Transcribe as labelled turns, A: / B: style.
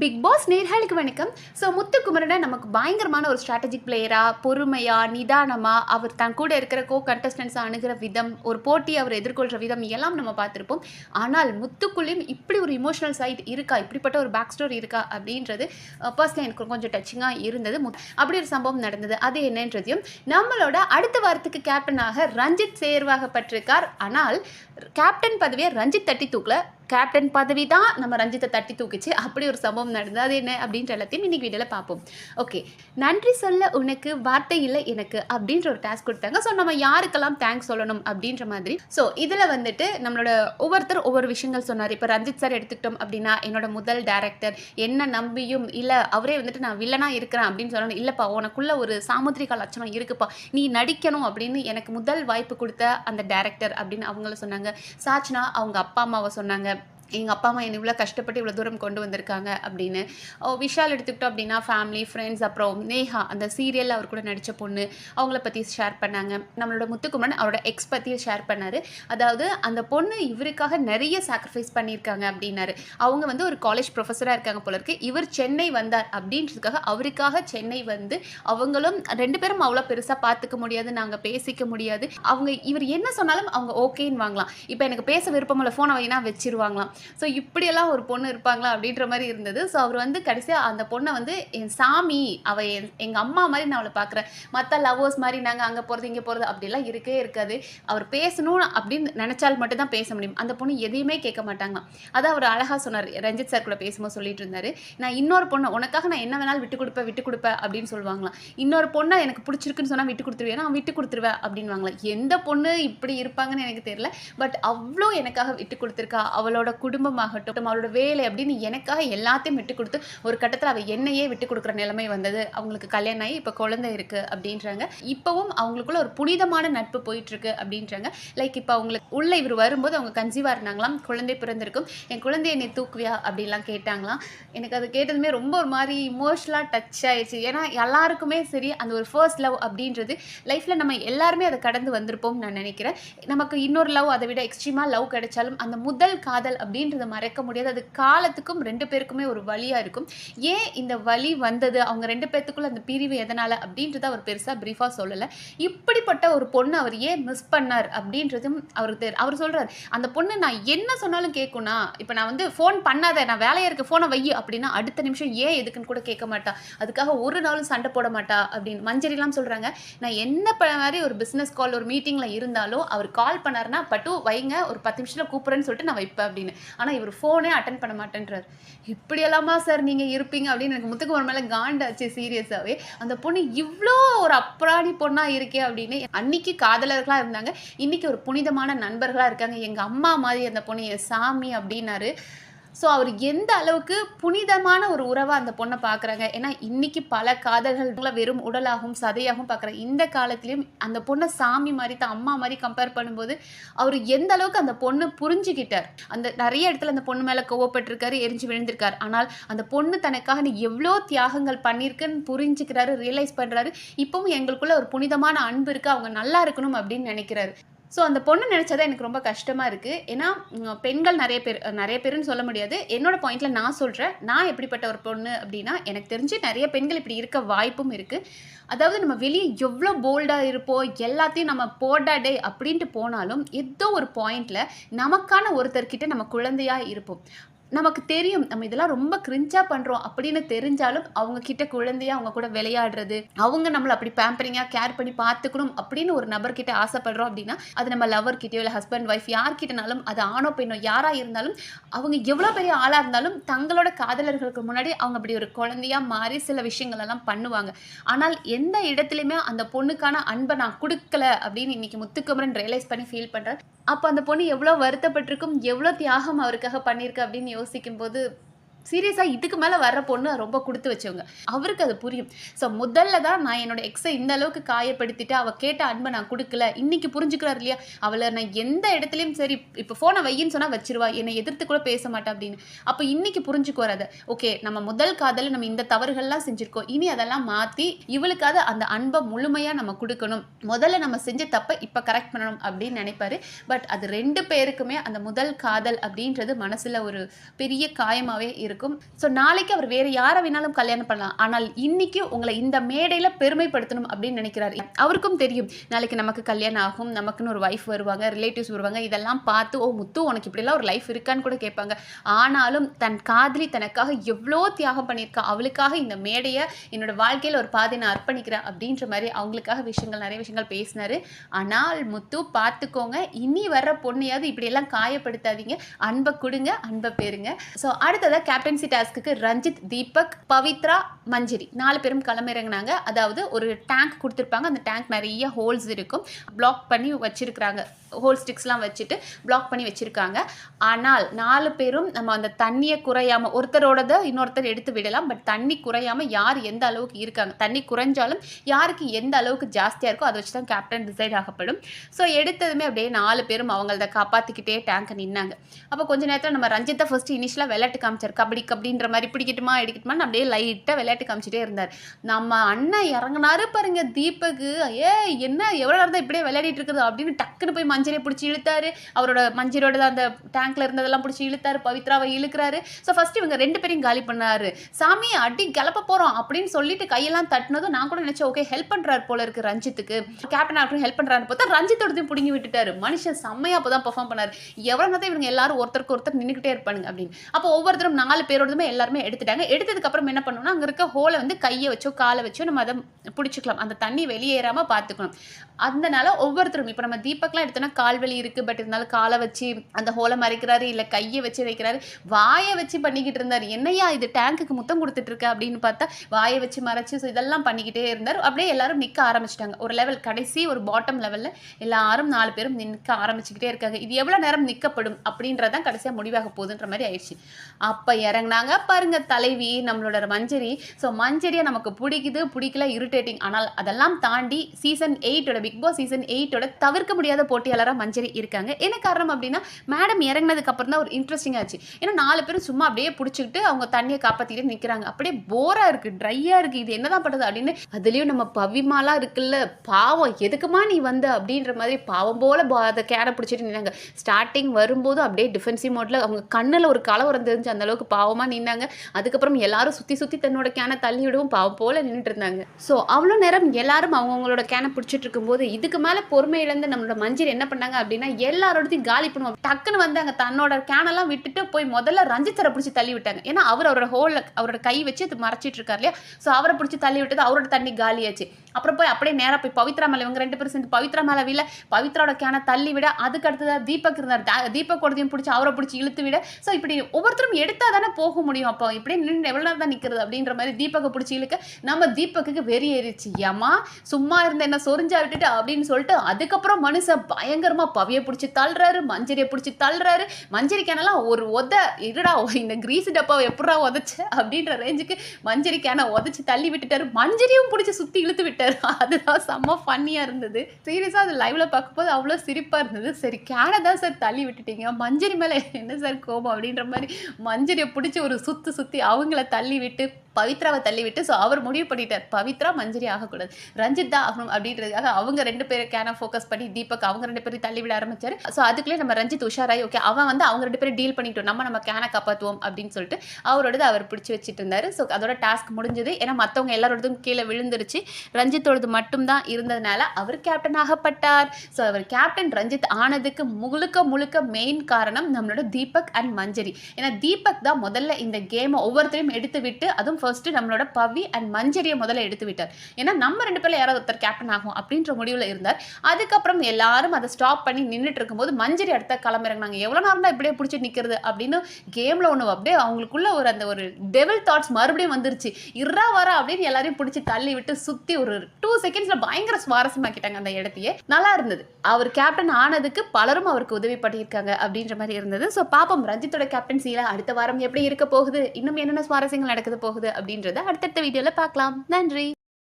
A: Big pass நேர்களுக்கு வணக்கம். So முத்துக்குமரனை நமக்கு பயங்கரமான ஒரு ஸ்ட்ராட்டஜிக் பிளேயராக பொறுமையாக நிதானமாக அவர் தன் கூட இருக்கிற கோ கண்டஸ்டன்ஸை அணுகிற விதம் ஒரு போட்டி அவர் எதிர்கொள்கிற விதம் எல்லாம் நம்ம பார்த்துருப்போம். ஆனால் முத்துக்குள்ளேயும் இப்படி ஒரு இமோஷனல் சைட் இருக்கா இப்படிப்பட்ட ஒரு பேக் ஸ்டோரி இருக்கா அப்படின்றது பர்சனலாக எனக்கு கொஞ்சம் டச்சிங்காக இருந்தது. அப்படி ஒரு சம்பவம் நடந்தது. அது என்னன்றதையும் நம்மளோட அடுத்த வாரத்துக்கு கேப்டனாக ரஞ்சித் சேர்வாகப்பட்டிருக்கார். ஆனால் கேப்டன் பதவியை ரஞ்சித் தட்டி தூக்கல. கேப்டன் பதவி தான் நம்ம ரஞ்சித்தை தட்டி தூக்குச்சு. அப்படி ஒரு சம்பவம் நடந்தது. அது என்ன அப்படின்ற எல்லாத்தையும் இன்றைக்கி வீடியோவில் பார்ப்போம். ஓகே நன்றி சொல்ல உனக்கு வார்த்தை இல்லை எனக்கு அப்படின்ற ஒரு டாஸ்க் கொடுத்தாங்க. ஸோ நம்ம யாருக்கெல்லாம் தேங்க்ஸ் சொல்லணும் அப்படின்ற மாதிரி. ஸோ இதில் வந்துட்டு நம்மளோட ஒவ்வொருத்தர் ஒவ்வொரு விஷயங்கள் சொன்னார். இப்போ ரஞ்சித் சார் எடுத்துக்கிட்டோம் அப்படின்னா என்னோட முதல் டேரக்டர் என்ன நம்பியும் இல்லை அவரே வந்துட்டு நான் வில்லனாக இருக்கிறேன் அப்படின்னு சொல்லணும். இல்லைப்பா உனக்குள்ள ஒரு சாமுத்திரிகா லட்சணம் இருக்குப்பா. நீ நடிக்கணும் அப்படின்னு எனக்கு முதல் வாய்ப்பு கொடுத்த அந்த டேரக்டர் அப்படின்னு அவங்கள சொன்னாங்க. சாச்சினா அவங்க அப்பா அம்மாவை சொன்னாங்க. எங்கள் அப்பா அம்மா என்னை இவ்வளோ கஷ்டப்பட்டு இவ்வளோ தூரம் கொண்டு வந்திருக்காங்க அப்படின்னு ஓ, விஷால் எடுத்துக்கிட்டோம் அப்படின்னா ஃபேமிலி ஃப்ரெண்ட்ஸ் அப்புறம் நேஹா அந்த சீரியலில் அவர் கூட நடித்த பொண்ணு அவங்கள பற்றி ஷேர் பண்ணாங்க. நம்மளோட முத்துக்குமரன் அவரோட எக்ஸ் பற்றியும் ஷேர் பண்ணார். அதாவது அந்த பொண்ணு இவருக்காக நிறைய சாக்ரிஃபைஸ் பண்ணியிருக்காங்க அப்படின்னாரு. அவங்க வந்து ஒரு காலேஜ் ப்ரொஃபஸராக இருக்காங்க போல இருக்கு. இவர் சென்னை வந்தார் அப்படின்றதுக்காக அவருக்காக சென்னை வந்து அவங்களும் ரெண்டு பேரும் அவ்வளோ பெருசாக பார்த்துக்க முடியாது நாங்கள் பேசிக்க முடியாது. அவங்க இவர் என்ன சொன்னாலும் அவங்க ஓகேன்னு வாங்கலாம். இப்போ எனக்கு பேச விருப்பம் ஃபோனை வைனா வச்சிருவாங்களாம். ஸோ இப்படியெல்லாம் ஒரு பொண்ணு இருப்பாங்களா அப்படின்ற மாதிரி இருந்தது. ஸோ அவர் வந்து கடைசியாக அந்த பொண்ணை வந்து என் சாமி அவள் என் எங்கள் அம்மா மாதிரி நான் அவளை பார்க்குறேன் மற்ற லவ்வர்ஸ் மாதிரி நாங்கள் அங்கே போகிறது இங்கே போகிறது அப்படிலாம் இருக்கவே இருக்காது. அவர் பேசணும் அப்படின்னு நினச்சால் மட்டும்தான் பேச முடியும். அந்த பொண்ணு எதையுமே கேட்க மாட்டாங்க. அதான் அவர் அழகாக சொன்னார். ரஞ்சித் சார் கூட பேசும்போது சொல்லிட்டு இருந்தார். நான் இன்னொரு பொண்ணை உனக்காக நான் என்ன வேணாலும் விட்டு கொடுப்பேன் விட்டு கொடுப்பேன் அப்படின்னு சொல்லுவாங்களாம். இன்னொரு பொண்ணை எனக்கு பிடிச்சிருக்குன்னு சொன்னால் விட்டு கொடுத்துருவேன் நான் விட்டு கொடுத்துருவேன் அப்படின்வாங்களாம் எந்த பொண்ணு இப்படி இருப்பாங்கன்னு எனக்கு தெரியல. பட் அவ்வளோ எனக்காக விட்டு கொடுத்துருக்கா. அவளோட குடும்பமாகட்டும் அவளோட வேலை அப்படின்னு எனக்காக எல்லாத்தையும் விட்டு கொடுத்து ஒரு கட்டத்தில் அவள் என்னையே விட்டு கொடுக்குற நிலைமை வந்தது. அவங்களுக்கு கல்யாணம் ஆகி இப்போ குழந்தை இருக்கு அப்படின்றாங்க. இப்போவும் அவங்களுக்குள்ள ஒரு புனிதமான நட்பு போயிட்டுருக்கு அப்படின்றாங்க. லைக் இப்போ அவங்களுக்கு உள்ள இவர் வரும்போது அவங்க கன்சீவாக இருந்தாங்களாம். குழந்தை பிறந்திருக்கும். என் குழந்தைய என்னை தூக்குவியா? அப்படின்லாம் கேட்டாங்களாம். எனக்கு அது கேட்டதுமே ரொம்ப ஒரு மாதிரி இமோஷனலாக டச் ஆயிடுச்சு. ஏன்னா எல்லாருக்குமே சரி அந்த ஒரு ஃபர்ஸ்ட் லவ் அப்படின்றது லைஃப்பில் நம்ம எல்லாருமே அதை கடந்து வந்திருப்போம் நான் நினைக்கிறேன். நமக்கு இன்னொரு லவ் அதை விட எக்ஸ்ட்ரீமாக லவ் கிடைச்சாலும் அந்த முதல் காதல் அப்படி அப்படின்றத மறக்க முடியாது. அது காலத்துக்கும் ரெண்டு பேருக்குமே ஒரு வழியாக இருக்கும். ஏன் இந்த வழி வந்தது? அவங்க ரெண்டு பேர்த்துக்குள்ள அந்த பிரிவு எதனால் அப்படின்றத அவர் பெருசாக ப்ரீஃபாக சொல்லலை. இப்படிப்பட்ட ஒரு பொண்ணு அவர் ஏன் மிஸ் பண்ணார் அப்படின்றதும் அவருக்கு தெரு அவர் சொல்கிறார் அந்த பொண்ணு நான் என்ன சொன்னாலும் கேட்கும்னா இப்போ நான் வந்து ஃபோன் பண்ணாத நான் வேலையாக இருக்க ஃபோனை வை அப்படின்னா அடுத்த நிமிஷம் ஏன் எதுக்குன்னு கூட கேட்க மாட்டா. அதுக்காக ஒரு நாளும் சண்டை போட மாட்டா அப்படின்னு மஞ்சரிலாம் சொல்கிறாங்க நான் என்ன பண்ண மாதிரி ஒரு பிஸ்னஸ் கால் ஒரு மீட்டிங்கில் இருந்தாலும் அவர் கால் பண்ணார்னா பட்டு வைங்க ஒரு பத்து நிமிஷத்தில் கூப்பிட்றேன்னு சொல்லிட்டு நான் வைப்பேன் அப்படின்னு. ஆனால் இவர் ஃபோனே அட்டன் பண்ண மாட்டேன்றார். இப்படியெல்லாமா சார் நீங்கள் இருப்பீங்க? அப்படின்னு எனக்கு முத்துக்குமர் மேலே காண்டாச்சு சீரியஸாகவே அந்த பொண்ணு இவ்வளோ ஒரு அப்ராணி பொண்ணாக இருக்கே அப்படின்னு அன்னைக்கு காதலர்களாக இருந்தாங்க. இன்னைக்கு ஒரு புனிதமான நண்பர்களாக இருக்காங்க. எங்கள் அம்மா மாதிரி அந்த பொண்ணு என் சாமி அப்படின்னாரு. ஸோ அவர் எந்த அளவுக்கு புனிதமான ஒரு உறவாக அந்த பொண்ணை பார்க்குறாங்க ஏன்னா இன்னைக்கு பல காதல்கள் வெறும் உடலாகவும் சதையாகவும் பார்க்குறாங்க இந்த காலத்துலேயும் அந்த பொண்ணை சாமி மாதிரி தான் அம்மா மாதிரி கம்பேர் பண்ணும்போது அவர் எந்த அளவுக்கு அந்த பொண்ணு புரிஞ்சுக்கிட்டார்? அந்த நிறைய இடத்துல அந்த பொண்ணு மேலே கோவப்பட்டிருக்காரு எரிஞ்சு விழுந்திருக்கார். ஆனால் அந்த பொண்ணு தனக்காக நீ எவ்வளோ தியாகங்கள் பண்ணியிருக்குன்னு புரிஞ்சுக்கிறாரு ரியலைஸ் பண்ணுறாரு இப்பவும் எங்களுக்குள்ள ஒரு புனிதமான அன்பு இருக்குது அவங்க நல்லா இருக்கணும் அப்படின்னு நினைக்கிறாரு. ஸோ அந்த பொண்ணு நினச்சதை எனக்கு ரொம்ப கஷ்டமாக இருக்குது ஏன்னா பெண்கள் நிறைய பேர் நிறைய பேருன்னு சொல்ல முடியாது. என்னோட பாயிண்டில் நான் சொல்கிறேன் நான் எப்படிப்பட்ட ஒரு பொண்ணு அப்படின்னா எனக்கு தெரிஞ்சு நிறைய பெண்கள் இப்படி இருக்க வாய்ப்பும் இருக்குது அதாவது நம்ம வெளியே எவ்வளோ போல்டாக இருப்போம் எல்லாத்தையும் நம்ம போடாடே அப்படின்ட்டு போனாலும் ஏதோ ஒரு பாயிண்டில் நமக்கான ஒருத்தர்கிட்ட நம்ம குழந்தையாக இருப்போம். நமக்கு தெரியும் நம்ம இதெல்லாம் ரொம்ப கிரிஞ்சா பண்றோம் அப்படின்னு தெரிஞ்சாலும் அவங்க கிட்ட குழந்தையா அவங்க கூட விளையாடுறது அவங்க நம்மளை அப்படி பேம்பரிங்கா கேர் பண்ணி பார்த்துக்கணும் அப்படின்னு ஒரு நபர்கிட்ட ஆசைப்படுறோம் அப்படின்னா அது நம்ம லவர் கிட்டயோ இல்லை ஹஸ்பண்ட் ஒய்ஃப் யார்கிட்டனாலும் அது ஆணோ பெண்ணோ யாரா இருந்தாலும் அவங்க எவ்வளோ பெரிய ஆளா இருந்தாலும் தங்களோட காதலர்களுக்கு முன்னாடி அவங்க அப்படி ஒரு குழந்தையா மாறி சில விஷயங்கள் எல்லாம் பண்ணுவாங்க. ஆனால் எந்த இடத்துலையுமே அந்த பொண்ணுக்கான அன்பை நான் கொடுக்கல அப்படின்னு இன்னைக்கு முத்துக்குமரன் ரியலைஸ் பண்ணி ஃபீல் பண்றேன் அப்போ அந்த பொண்ணு எவ்வளோ வருத்தப்பட்டிருக்கும் எவ்வளோ தியாகம் அவருக்காக பண்ணியிருக்கு அப்படின்னு யோசிக்கும்போது சீரியஸாக இதுக்கு மேலே வர்ற பொண்ணு ரொம்ப கொடுத்து வச்சவங்க. அவருக்கு அது புரியும். ஸோ முதல்ல தான் நான் என்னோட எக்ஸை இந்த அளவுக்கு காயப்படுத்திட்டு அவள் கேட்ட அன்பை நான் கொடுக்கல. இன்னைக்கு புரிஞ்சுக்கிறார் இல்லையா? அவளை நான் எந்த இடத்துலையும் சரி இப்போ ஃபோனை வையின்னு சொன்னால் வச்சிருவா. என்னை எதிர்த்து கூட பேச மாட்டா அப்படின்னு. அப்போ இன்னைக்கு புரிஞ்சுக்குவார் அதை. ஓகே நம்ம முதல் காதலில் நம்ம இந்த தவறுகள்லாம் செஞ்சுருக்கோம். இனி அதெல்லாம் மாற்றி இவளுக்காவது அந்த அன்பை முழுமையாக நம்ம கொடுக்கணும். முதல்ல நம்ம செஞ்ச தப்பை இப்போ கரெக்ட் பண்ணணும் அப்படின்னு நினைப்பாரு. பட் அது ரெண்டு பேருக்குமே அந்த முதல் காதல் அப்படின்றது மனசில் ஒரு பெரிய காயமாகவே இருக்கும் இருக்கும். ஸோ நாளைக்கு அவர் வேற யாரை வேணாலும் கல்யாணம் பண்ணலாம். ஆனால் இன்னைக்கு உங்களை இந்த மேடையில் பெருமைப்படுத்தணும் அப்படின்னு நினைக்கிறாரு. அவருக்கும் தெரியும். நாளைக்கு நமக்கு கல்யாணம் ஆகும். நமக்குன்னு ஒரு ஒய்ஃப் வருவாங்க ரிலேட்டிவ்ஸ் வருவாங்க. இதெல்லாம் பார்த்து ஓ முத்து உனக்கு இப்படிலாம் ஒரு லைஃப் இருக்கான்னு கூட கேட்பாங்க. ஆனாலும் தன் காதலி தனக்காக எவ்வளோ தியாகம் பண்ணியிருக்கா. அவளுக்காக இந்த மேடையை என்னோட வாழ்க்கையில் ஒரு பாதை நான் அர்ப்பணிக்கிறேன் அப்படின்ற மாதிரி அவங்களுக்காக விஷயங்கள் நிறைய விஷயங்கள் பேசினாரு. ஆனால் முத்து பார்த்துக்கோங்க. இனி வர்ற பொண்ணையாவது இப்படியெல்லாம் காயப்படுத்தாதீங்க. அன்பை கொடுங்க அன்பை பெறுங்க. ஸோ அடுத்ததாக கேப்டன்சி டாஸ்க்கு ரஞ்சித் தீபக் பவித்ரா மஞ்சரி. நாலு பேரும் களமிறங்கினாங்க. அதாவது ஒரு டேங்க் கொடுத்துருப்பாங்க. அந்த டேங்க் நிறைய ஹோல்ஸ் இருக்கும். பிளாக் பண்ணி வச்சிருக்கிறாங்க. ஹோல் ஸ்டிக்ஸ்லாம் வச்சுட்டு பிளாக் பண்ணி வச்சுருக்காங்க. ஆனால் நாலு பேரும் நம்ம அந்த தண்ணியை குறையாமல் ஒருத்தரோடத இன்னொருத்தர் எடுத்து விடலாம். பட் தண்ணி குறையாமல் யார் எந்த அளவுக்கு இருக்காங்க? தண்ணி குறைஞ்சாலும் யாருக்கு எந்த அளவுக்கு ஜாஸ்தியாக இருக்கோ அதை வச்சு தான் கேப்டன் டிசைட் ஆகப்படும். ஸோ எடுத்ததுமே அப்படியே நாலு பேரும் அவங்களத காப்பாற்றிக்கிட்டே டேங்க்கை நின்னாங்க. அப்போ கொஞ்ச நேரத்தில் நம்ம ரஞ்சித்தை ஃபஸ்ட்டு இனிஷியலாக விளையாட்டு காமிச்சிருக்கா கபடி கபடின்ற மாதிரி பிடிக்கட்டுமா எடுக்கட்டுமா அப்படியே லைட்டாக விளையாட்டு காமிச்சிட்டே இருந்தார். நம்ம அண்ணன் இறங்கினாரு பாருங்க தீபக்கு. ஏ என்ன எவ்வளோ நேரம் தான் இப்படியே விளையாடிட்டு இருக்குது? அப்படின்னு டக்குன்னு போய் மஞ்சளை பிடிச்சி இழுத்தாரு. அவரோட மஞ்சளோட அந்த டேங்க்ல இருந்ததெல்லாம் பிடிச்சி இழுத்தாரு. பவித்ராவை இழுக்கிறாரு. ஸோ ஃபர்ஸ்ட் இவங்க ரெண்டு பேரையும் காலி பண்ணாரு. சாமி அடி கிளப்ப போறோம் அப்படின்னு சொல்லிட்டு கையெல்லாம் தட்டினதும் நான் கூட நினைச்சேன் ஓகே ஹெல்ப் பண்றாரு போல இருக்கு ரஞ்சித்துக்கு. கேப்டன் ஆகட்டும் ஹெல்ப் பண்றாரு பார்த்தா ரஞ்சித்தோடதையும் பிடுங்கி விட்டுட்டாரு. மனுஷன் செம்மையா அப்பதான் பர்ஃபார்ம் பண்ணாரு. எவ்வளோ நேரத்தை இவங்க எல்லாரும் ஒருத்தருக்கு ஒருத்தர் நின்றுக்கிட்டே இருப்பானுங்க அப்படின்னு. அப்போ ஒவ்வொருத்தரும் நாலு நாலு பேரோடதுமே எல்லாருமே எடுத்துட்டாங்க. எடுத்ததுக்கு அப்புறம் என்ன பண்ணணும்னா அங்கே இருக்க ஹோலை வந்து கையை வச்சோ காலை வச்சோ நம்ம அதை பிடிச்சிக்கலாம். அந்த தண்ணி வெளியேறாமல் பார்த்துக்கணும். அதனால ஒவ்வொருத்தரும் இப்போ நம்ம தீபக்லாம் எடுத்தோம்னா கால்வலி இருக்கு பட் இருந்தாலும் காலை வச்சு அந்த ஹோலை மறைக்கிறாரு இல்லை கையை வச்சு வைக்கிறாரு வாயை வச்சு பண்ணிக்கிட்டு இருந்தார். என்னையா இது? டேங்குக்கு முத்தம் கொடுத்துட்டு இருக்க அப்படின்னு பார்த்தா வாயை வச்சு மறைச்சு ஸோ இதெல்லாம் பண்ணிக்கிட்டே இருந்தார். அப்படியே எல்லாரும் நிற்க ஆரம்பிச்சிட்டாங்க. ஒரு லெவல் கடைசி ஒரு பாட்டம் லெவலில் எல்லாரும் நாலு பேரும் நிற்க ஆரம்பிச்சுக்கிட்டே இருக்காங்க. இது எவ்வளோ நேரம் நிற்கப்படும் அப்படின்றதான் கடைசியாக முடிவாக போகுதுன்ற மாதிரி ஆயிடுச்சு. அப்போ இறங்குனாங்க. பாருங்க தலைவி நம்மளோட மஞ்சரி. ஸோ மஞ்சரியை நமக்கு பிடிக்குது பிடிக்கல இரிட்டேட்டிங் ஆனால் அதெல்லாம் தாண்டி சீசன் எயிட்டோட பிக் பாஸ் சீசன் எயிட்டோட தவிர்க்க முடியாத போட்டியாளராக மஞ்சரி இருக்காங்க. என்ன காரணம் அப்படின்னா மேடம் இறங்கினதுக்கு அப்புறம் தான் ஒரு இன்ட்ரெஸ்டிங் ஆச்சு. ஏன்னா நாலு பேரும் சும்மா அப்படியே பிடிச்சிக்கிட்டு அவங்க தண்ணியை காப்பாற்றிட்டு நிற்கிறாங்க அப்படியே போராக இருக்கு ட்ரையாக இருக்கு. இது என்னதான் பண்ணுறது அப்படின்னு அதுலேயும் நம்ம பவிமாலாம் இருக்குல்ல பாவம் எதுக்குமா நீ வந்த அப்படின்ற மாதிரி பாவம் போல பா- அதை கேரை பிடிச்சிட்டு நின்னாங்க. ஸ்டார்டிங் வரும்போது அப்படியே டிஃபென்சிவ் மோட்ல அவங்க கண்ணில் ஒரு கலவரம் தெரிஞ்சு அந்த அளவுக்கு பாவமாக நின்னாங்க. அதுக்கப்புறம் எல்லாரும் சுற்றி சுற்றி தன்னோட கேனை தள்ளி விடவும் பாவம் போல் நின்றுட்டு இருந்தாங்க ஸோ அவ்வளோ நேரம் எல்லாரும் அவங்கவுங்களோட கேனை பிடிச்சிட்டு இருக்கும்போது இதுக்கு மேலே பொறுமை இழந்து நம்மளோட மஞ்சள் என்ன பண்ணாங்க அப்படின்னா எல்லாரோடத்தையும் காலி பண்ணுவோம் டக்குன்னு வந்து அங்கே தன்னோட கேனெல்லாம் விட்டுட்டு போய் முதல்ல ரஞ்சித்தரை பிடிச்சி தள்ளி விட்டாங்க ஏன்னா அவர் அவரோட ஹோலில் அவரோட கை வச்சு அது மறைச்சிட்டு இருக்கார் இல்லையா? ஸோ அவரை பிடிச்சி தள்ளி விட்டது அவரோட தண்ணி காலியாச்சு. அப்புறம் போய் அப்படியே நேராக போய் பவித்ரா மேலே இவங்க ரெண்டு பேரும் சேர்ந்து பவித்ரா மேலே வீல பவித்ராவோட கேனை தள்ளி விட அதுக்கு அடுத்ததாக தீபக் இருந்தார். தீபக் கூடதையும் பிடிச்சி அவரை பிடிச்சி இழுத்து விட ஸோ இப்படி ஒவ்வொருத்தரும் எடுத்தால் தானே போக முடியும்? அப்போ இப்படியே நின்று எவ்வளோ நேரம் தான் நிற்கிறது அப்படின்ற மாதிரி தீபக்கை பிடிச்சி இழுக்க நம்ம தீபக்குக்கு வெறி ஏறிச்சு ஏமா சும்மா இருந்த என்ன சொரிஞ்சா விட்டுட்டு அப்படின்னு சொல்லிட்டு அதுக்கப்புறம் மனுஷன் பயங்கரமாக பவியை பிடிச்சி தள்ளுறாரு மஞ்சரியை பிடிச்சி தள்ளுறாரு. மஞ்சரிக்கானலாம் ஒரு உத இருடா இந்த கிரீஸ் டப்பாவை எப்படா உதச்ச? அப்படின்ற ரேஞ்சுக்கு மஞ்சரிக்கான உதச்சி தள்ளி விட்டுட்டாரு. மஞ்சரியும் பிடிச்சி சுற்றி இழுத்து விட்டார். அதுதான் செம்ம ஃபன்னியாக இருந்தது. சீரியஸாக அது லைவில் பார்க்கும்போது அவ்வளோ சிரிப்பாக இருந்தது. சரி கேனை தான் சார் தள்ளி விட்டுட்டீங்க. மஞ்சரி மேலே என்ன சார் கோபம் அப்படின்ற மாதிரி மஞ்சரியை பிடிச்சி ஒரு சுத்து சுத்தி அவங்கள தள்ளி விட்டு பவித்ராவை தள்ளிவிட்டு ஸோ அவர் முடிவு பண்ணிட்டார். பவித்ரா மஞ்சரி ஆகக்கூடாது. ரஞ்சித் தான் ஆகணும் அப்படின்றதுக்காக அவங்க ரெண்டு பேரும் கேனை ஃபோக்கஸ் பண்ணி தீபக் அவங்க ரெண்டு பேரும் தள்ளி விட ஸோ அதுக்குள்ளே நம்ம ரஞ்சித் உஷாராய் ஓகே அவன் வந்து அவங்க ரெண்டு பேரும் டீல் பண்ணிட்டோம். நம்ம நம்ம கேனை காப்பாற்றுவோம் அப்படின்னு சொல்லிட்டு அவரோடது அவர் பிடிச்சி வச்சுட்டு இருந்தார். ஸோ அதோட டாஸ்க் முடிஞ்சது. ஏன்னா மற்றவங்க எல்லாரோடதும் கீழே விழுந்துருச்சு. ரஞ்சித்தோடது மட்டும்தான் இருந்ததுனால அவர் கேப்டன் ஆகப்பட்டார். ஸோ அவர் கேப்டன் ரஞ்சித் ஆனதுக்கு முழுக்க முழுக்க மெயின் காரணம் நம்மளோட தீபக் அண்ட் மஞ்சரி. ஏன்னா தீபக் தான் முதல்ல இந்த கேமை ஒவ்வொருத்தரையும் எடுத்து விட்டு அதுவும் ஃபர்ஸ்ட் நம்மளோட பவி அண்ட் மஞ்சரியை முதல்ல எடுத்து விட்டார் ஏன்னா நம்ம ரெண்டு பேரும் யாராவது ஒருத்தர் கேப்டன் ஆகும் அப்படின்ற முடிவில் இருந்தார். அதுக்கப்புறம் எல்லாரும் அதை ஸ்டாப் பண்ணி நின்றுட்டு இருக்கும்போது மஞ்சரி அடுத்த கிளம்பிறங்கினாங்க எவ்வளோ நேரம் தான் இப்படியே பிடிச்சி நிற்கிறது அப்படின்னு கேமில் ஒன்று அப்படியே அவங்களுக்குள்ள ஒரு அந்த ஒரு டெவல் தாட்ஸ் மறுபடியும் வந்துருச்சு. இறா வர அப்படின்னு எல்லாரையும் பிடிச்சி தள்ளி விட்டு சுற்றி ஒரு டூ செகண்ட்ஸில் பயங்கர சுவாரஸ்யமாக்கிட்டாங்க அந்த இடத்தையே. நல்லா இருந்தது. அவர் கேப்டன் ஆனதுக்கு பலரும் அவருக்கு உதவி பண்ணியிருக்காங்க அப்படின்ற மாதிரி இருந்தது. ஸோ பாப்போம். ரஞ்சித்தோட கேப்டன்சியில் அடுத்த வாரம் எப்படி இருக்க போகுது? இன்னும் என்னென்ன சுவாரஸ்யங்கள் நடக்குது போகுது? அப்படின்றத அடுத்தடுத்த வீடியோவில் பார்க்கலாம். நன்றி.